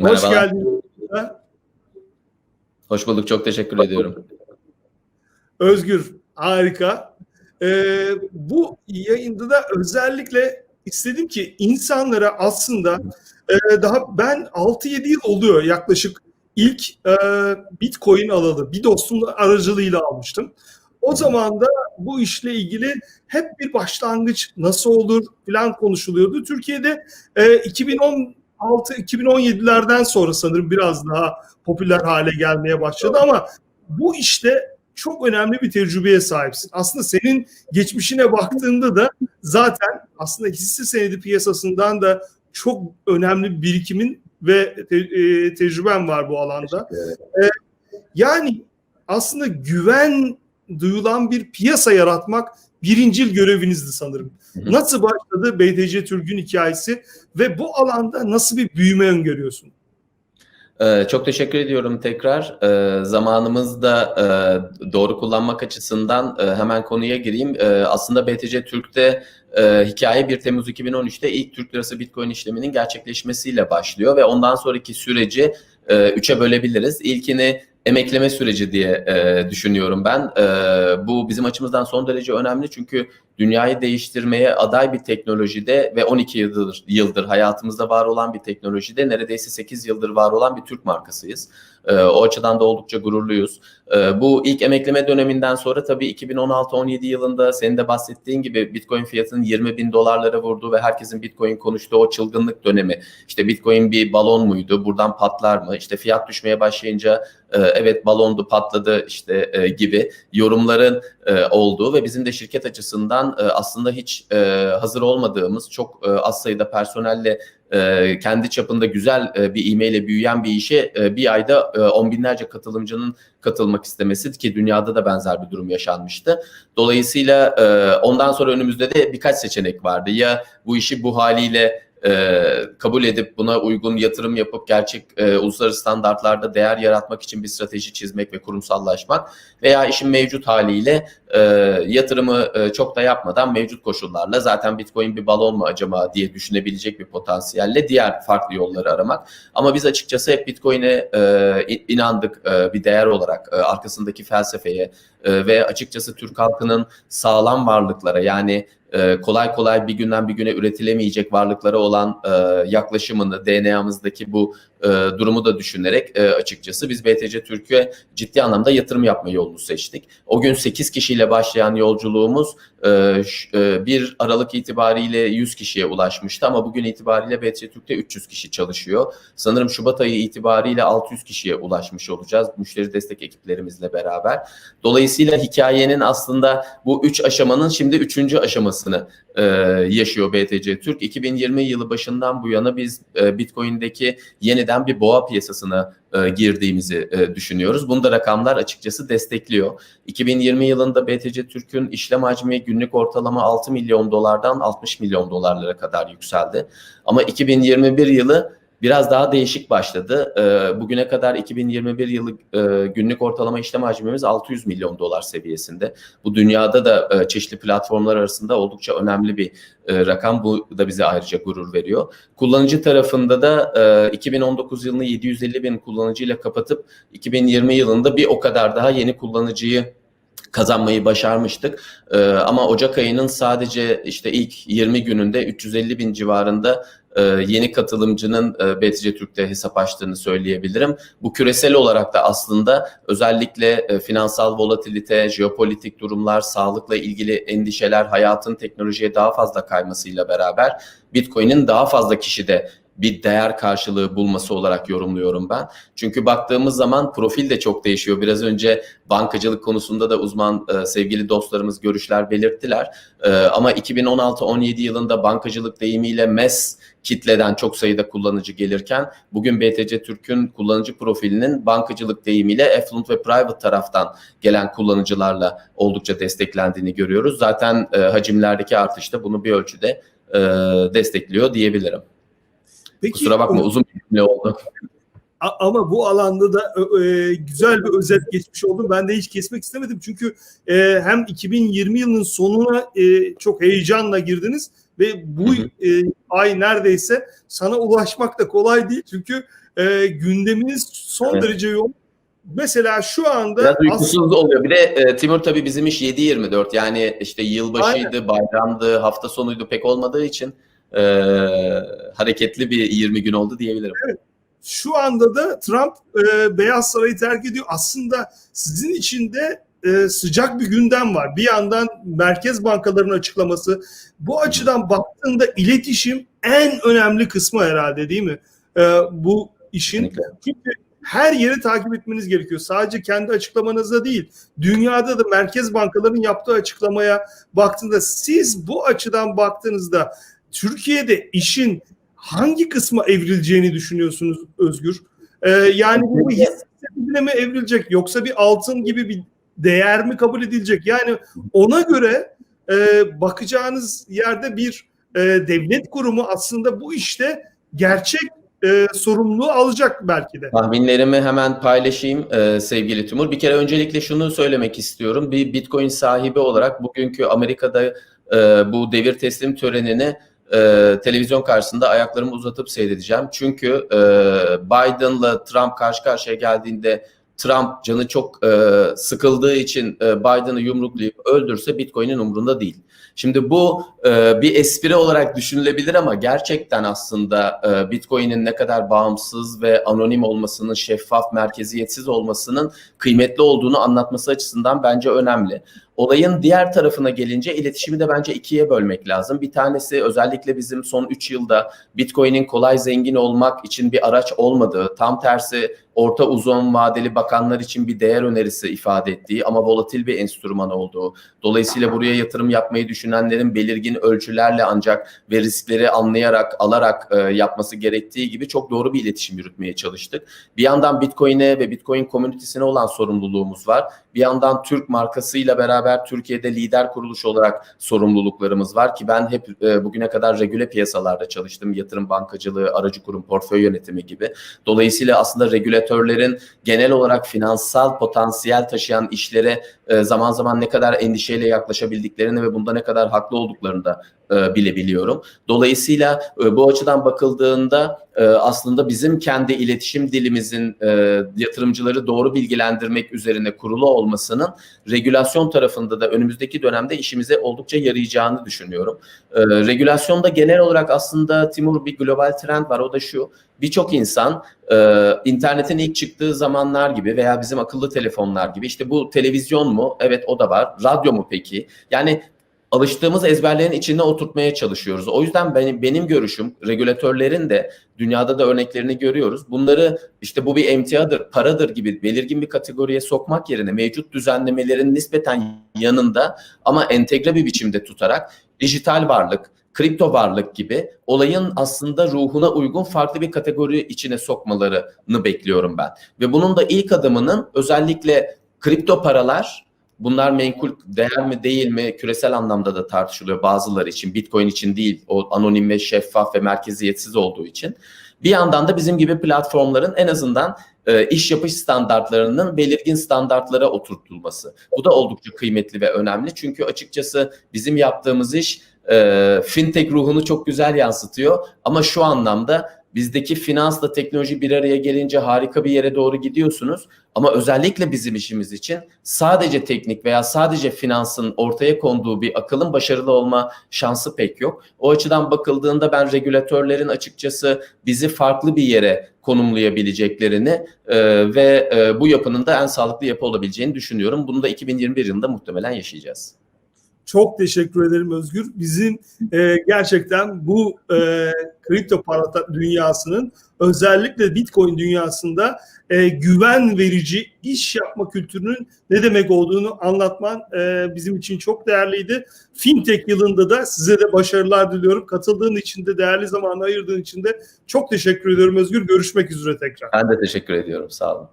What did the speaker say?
Hoş Merhabalar. geldin. Hoş bulduk. Çok teşekkür ediyorum. Özgür, harika. Ee, bu yayında da özellikle istedim ki insanlara aslında e, daha ben 6-7 yıl oluyor yaklaşık ilk e, Bitcoin alalı. Bir dostumun aracılığıyla almıştım. O zaman da bu işle ilgili hep bir başlangıç nasıl olur falan konuşuluyordu. Türkiye'de e, 2016-2017'lerden sonra sanırım biraz daha popüler hale gelmeye başladı ama bu işte çok önemli bir tecrübeye sahipsin. Aslında senin geçmişine baktığında da zaten aslında hisse senedi piyasasından da çok önemli bir birikimin ve te- e, tecrüben var bu alanda. Yani aslında güven duyulan bir piyasa yaratmak birincil görevinizdi sanırım. Nasıl başladı BTC Türk'ün hikayesi ve bu alanda nasıl bir büyüme öngörüyorsun? Ee, çok teşekkür ediyorum tekrar. Ee, zamanımızı da e, doğru kullanmak açısından e, hemen konuya gireyim. E, aslında BTC Türk'te e, hikaye 1 Temmuz 2013'te ilk Türk Lirası Bitcoin işleminin gerçekleşmesiyle başlıyor ve ondan sonraki süreci e, üçe bölebiliriz. İlkini emekleme süreci diye e, düşünüyorum ben. E, bu bizim açımızdan son derece önemli çünkü dünyayı değiştirmeye aday bir teknolojide ve 12 yıldır, yıldır hayatımızda var olan bir teknolojide neredeyse 8 yıldır var olan bir Türk markasıyız. E, o açıdan da oldukça gururluyuz. E, bu ilk emekleme döneminden sonra tabii 2016-17 yılında senin de bahsettiğin gibi Bitcoin fiyatının 20 bin dolarlara vurduğu ve herkesin Bitcoin konuştuğu o çılgınlık dönemi. İşte Bitcoin bir balon muydu? Buradan patlar mı? İşte fiyat düşmeye başlayınca e, evet balondu patladı işte e, gibi yorumların e, olduğu ve bizim de şirket açısından e, aslında hiç e, hazır olmadığımız çok e, az sayıda personelle kendi çapında güzel bir ivmeyle büyüyen bir işe bir ayda on binlerce katılımcının katılmak istemesi ki dünyada da benzer bir durum yaşanmıştı. Dolayısıyla ondan sonra önümüzde de birkaç seçenek vardı. Ya bu işi bu haliyle kabul edip buna uygun yatırım yapıp gerçek e, uluslararası standartlarda değer yaratmak için bir strateji çizmek ve kurumsallaşmak veya işin mevcut haliyle e, yatırımı e, çok da yapmadan mevcut koşullarla zaten Bitcoin bir balon mu acaba diye düşünebilecek bir potansiyelle diğer farklı yolları aramak. Ama biz açıkçası hep Bitcoin'e e, inandık e, bir değer olarak e, arkasındaki felsefeye e, ve açıkçası Türk halkının sağlam varlıklara yani e, kolay kolay bir günden bir güne üretilemeyecek varlıklara olan e, yaklaşımını DNA'mızdaki bu e, durumu da düşünerek e, açıkçası biz BTC Türkiye ciddi anlamda yatırım yapma yolunu seçtik. O gün 8 kişiyle başlayan yolculuğumuz e, ş- e, 1 Aralık itibariyle 100 kişiye ulaşmıştı ama bugün itibariyle BTC Türk'te 300 kişi çalışıyor. Sanırım Şubat ayı itibariyle 600 kişiye ulaşmış olacağız müşteri destek ekiplerimizle beraber. Dolayısıyla hikayenin aslında bu üç aşamanın şimdi üçüncü aşamasını e, yaşıyor BTC Türk. 2020 yılı başından bu yana biz e, Bitcoin'deki yeniden bir boğa piyasasına e, girdiğimizi düşünüyoruz. Bunu da rakamlar açıkçası destekliyor. 2020 yılında BTC Türk'ün işlem hacmi günlük ortalama 6 milyon dolardan 60 milyon dolarlara kadar yükseldi. Ama 2021 yılı biraz daha değişik başladı. Ee, bugüne kadar 2021 yılı e, günlük ortalama işlem hacmimiz 600 milyon dolar seviyesinde. Bu dünyada da e, çeşitli platformlar arasında oldukça önemli bir e, rakam. Bu da bize ayrıca gurur veriyor. Kullanıcı tarafında da e, 2019 yılını 750 bin kullanıcıyla kapatıp 2020 yılında bir o kadar daha yeni kullanıcıyı kazanmayı başarmıştık. Ee, ama Ocak ayının sadece işte ilk 20 gününde 350 bin civarında e, yeni katılımcının e, BTC Türk'te hesap açtığını söyleyebilirim. Bu küresel olarak da aslında özellikle e, finansal volatilite, jeopolitik durumlar, sağlıkla ilgili endişeler, hayatın teknolojiye daha fazla kaymasıyla beraber Bitcoin'in daha fazla kişide bir değer karşılığı bulması olarak yorumluyorum ben. Çünkü baktığımız zaman profil de çok değişiyor. Biraz önce bankacılık konusunda da uzman e, sevgili dostlarımız görüşler belirttiler. E, ama 2016-17 yılında bankacılık deyimiyle MES kitleden çok sayıda kullanıcı gelirken bugün BTC Türk'ün kullanıcı profilinin bankacılık deyimiyle affluent ve private taraftan gelen kullanıcılarla oldukça desteklendiğini görüyoruz. Zaten e, hacimlerdeki artış da bunu bir ölçüde e, destekliyor diyebilirim. Peki, Kusura bakma uzun bir cümle oldu. Ama bu alanda da e, güzel bir özet geçmiş oldum. Ben de hiç kesmek istemedim çünkü e, hem 2020 yılının sonuna e, çok heyecanla girdiniz ve bu Hı hı. e, ay neredeyse sana ulaşmak da kolay değil çünkü e, gündeminiz son Evet. derece yoğun. Mesela şu anda Biraz aslında- uykusuz oluyor. Bir de e, Timur tabii bizim iş 7-24 yani işte yılbaşıydı, bayramdı, hafta sonuydu pek olmadığı için e, hareketli bir 20 gün oldu diyebilirim. şu anda da Trump e, Beyaz Sarayı terk ediyor. Aslında sizin için de e, sıcak bir gündem var. Bir yandan merkez bankalarının açıklaması. Bu açıdan baktığında iletişim en önemli kısmı herhalde değil mi? E, bu işin. Kesinlikle. Çünkü her yeri takip etmeniz gerekiyor. Sadece kendi açıklamanızda değil. Dünyada da merkez bankaların yaptığı açıklamaya baktığında siz bu açıdan baktığınızda Türkiye'de işin hangi kısma evrileceğini düşünüyorsunuz Özgür? Ee, yani bu hisse mi evrilecek yoksa bir altın gibi bir değer mi kabul edilecek? Yani ona göre e, bakacağınız yerde bir e, devlet kurumu aslında bu işte gerçek e, sorumluluğu alacak belki de. Tahminlerimi hemen paylaşayım e, sevgili Timur. Bir kere öncelikle şunu söylemek istiyorum. Bir Bitcoin sahibi olarak bugünkü Amerika'da e, bu devir teslim törenini e, televizyon karşısında ayaklarımı uzatıp seyredeceğim. Çünkü e, Biden'la Trump karşı karşıya geldiğinde Trump canı çok e, sıkıldığı için e, Biden'ı yumruklayıp öldürse Bitcoin'in umrunda değil. Şimdi bu e, bir espri olarak düşünülebilir ama gerçekten aslında e, Bitcoin'in ne kadar bağımsız ve anonim olmasının, şeffaf, merkeziyetsiz olmasının kıymetli olduğunu anlatması açısından bence önemli. Olayın diğer tarafına gelince iletişimi de bence ikiye bölmek lazım. Bir tanesi özellikle bizim son 3 yılda Bitcoin'in kolay zengin olmak için bir araç olmadığı, tam tersi orta uzun vadeli bakanlar için bir değer önerisi ifade ettiği ama volatil bir enstrüman olduğu. Dolayısıyla buraya yatırım yapmayı düşünenlerin belirgin ölçülerle ancak ve riskleri anlayarak, alarak e, yapması gerektiği gibi çok doğru bir iletişim yürütmeye çalıştık. Bir yandan Bitcoin'e ve Bitcoin komünitesine olan sorumluluğumuz var. Bir yandan Türk markasıyla beraber Türkiye'de lider kuruluş olarak sorumluluklarımız var ki ben hep e, bugüne kadar regüle piyasalarda çalıştım. Yatırım bankacılığı, aracı kurum, portföy yönetimi gibi. Dolayısıyla aslında regülatörlerin genel olarak finansal potansiyel taşıyan işlere e, zaman zaman ne kadar endişeyle yaklaşabildiklerini ve bunda ne kadar haklı olduklarını da e, bilebiliyorum. Dolayısıyla e, bu açıdan bakıldığında e, aslında bizim kendi iletişim dilimizin e, yatırımcıları doğru bilgilendirmek üzerine kurulu olmasının regülasyon tarafında da önümüzdeki dönemde işimize oldukça yarayacağını düşünüyorum. E, regülasyonda genel olarak aslında Timur bir global trend var o da şu. Birçok insan e, internetin ilk çıktığı zamanlar gibi veya bizim akıllı telefonlar gibi işte bu televizyon mu? Evet o da var. Radyo mu peki? Yani alıştığımız ezberlerin içine oturtmaya çalışıyoruz. O yüzden benim benim görüşüm regülatörlerin de dünyada da örneklerini görüyoruz. Bunları işte bu bir emtiadır, paradır gibi belirgin bir kategoriye sokmak yerine mevcut düzenlemelerin nispeten yanında ama entegre bir biçimde tutarak dijital varlık, kripto varlık gibi olayın aslında ruhuna uygun farklı bir kategori içine sokmalarını bekliyorum ben. Ve bunun da ilk adımının özellikle kripto paralar Bunlar menkul değer mi değil mi küresel anlamda da tartışılıyor bazıları için. Bitcoin için değil o anonim ve şeffaf ve merkeziyetsiz olduğu için. Bir yandan da bizim gibi platformların en azından e, iş yapış standartlarının belirgin standartlara oturtulması. Bu da oldukça kıymetli ve önemli. Çünkü açıkçası bizim yaptığımız iş e, fintech ruhunu çok güzel yansıtıyor. Ama şu anlamda bizdeki finansla teknoloji bir araya gelince harika bir yere doğru gidiyorsunuz. Ama özellikle bizim işimiz için sadece teknik veya sadece finansın ortaya konduğu bir akılın başarılı olma şansı pek yok. O açıdan bakıldığında ben regülatörlerin açıkçası bizi farklı bir yere konumlayabileceklerini e, ve e, bu yapının da en sağlıklı yapı olabileceğini düşünüyorum. Bunu da 2021 yılında muhtemelen yaşayacağız. Çok teşekkür ederim Özgür. Bizim e, gerçekten bu e, kripto para dünyasının özellikle Bitcoin dünyasında e, güven verici iş yapma kültürünün ne demek olduğunu anlatman e, bizim için çok değerliydi. Fintech yılında da size de başarılar diliyorum. Katıldığın için de değerli zamanı ayırdığın için de çok teşekkür ediyorum Özgür. Görüşmek üzere tekrar. Ben de teşekkür ediyorum. Sağ olun.